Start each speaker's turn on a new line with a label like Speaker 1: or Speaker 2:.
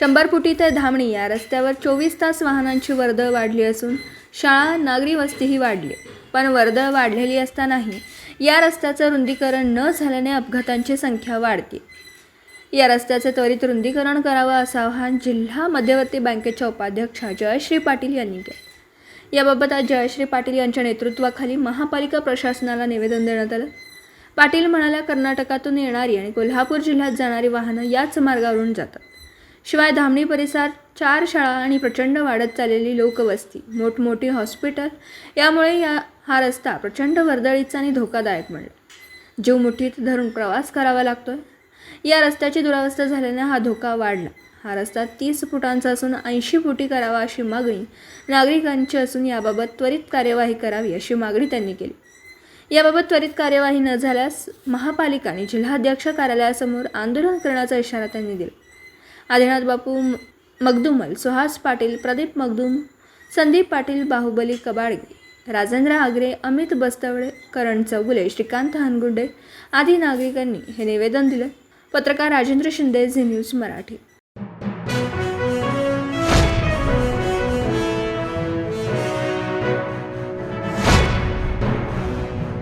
Speaker 1: शंभर फुटी ते धामणी या रस्त्यावर चोवीस तास वाहनांची वर्दळ वाढली असून शाळा नागरी वस्तीही वाढली. पण वर्दळ वाढलेली असतानाही या रस्त्याचं रुंदीकरण न झाल्याने अपघातांची संख्या वाढते. या रस्त्याचे त्वरित रुंदीकरण करावं असं आवाहन जिल्हा मध्यवर्ती बँकेच्या उपाध्यक्षा जयश्री पाटील यांनी केलं. याबाबत आज जयश्री पाटील यांच्या नेतृत्वाखाली महापालिका प्रशासनाला निवेदन देण्यात आलं. पाटील म्हणाल्या कर्नाटकातून येणारी आणि कोल्हापूर जिल्ह्यात जाणारी वाहनं याच मार्गावरून जातात. शिवाय धामणी परिसर चार शाळा आणि प्रचंड वाढत चाललेली लोकवस्ती मोठमोठी हॉस्पिटल यामुळे या हा रस्ता प्रचंड वर्दळीचा आणि धोकादायक बनला. जीव मुठीत धरून प्रवास करावा लागतोय. या रस्त्याची दुरावस्था झाल्याने हा धोका वाढला. हा रस्ता तीस फुटांचा असून ऐंशी फुटी करावा अशी मागणी नागरिकांची असून याबाबत त्वरित कार्यवाही करावी अशी मागणी त्यांनी केली. याबाबत त्वरित कार्यवाही न झाल्यास महापालिका आणि जिल्हाध्यक्ष कार्यालयासमोर आंदोलन करण्याचा इशारा त्यांनी दिला. आदिनाथ बापू मगदुमल सुहास पाटील प्रदीप मगदुम संदीप पाटील बाहुबली कबाडगे राजेंद्र आगरे अमित बस्तवडे करण चौगुले श्रीकांत हानगुंडे आदी नागरिकांनी हे निवेदन दिलं. पत्रकार राजेंद्र शिंदे झी न्यूज मराठी.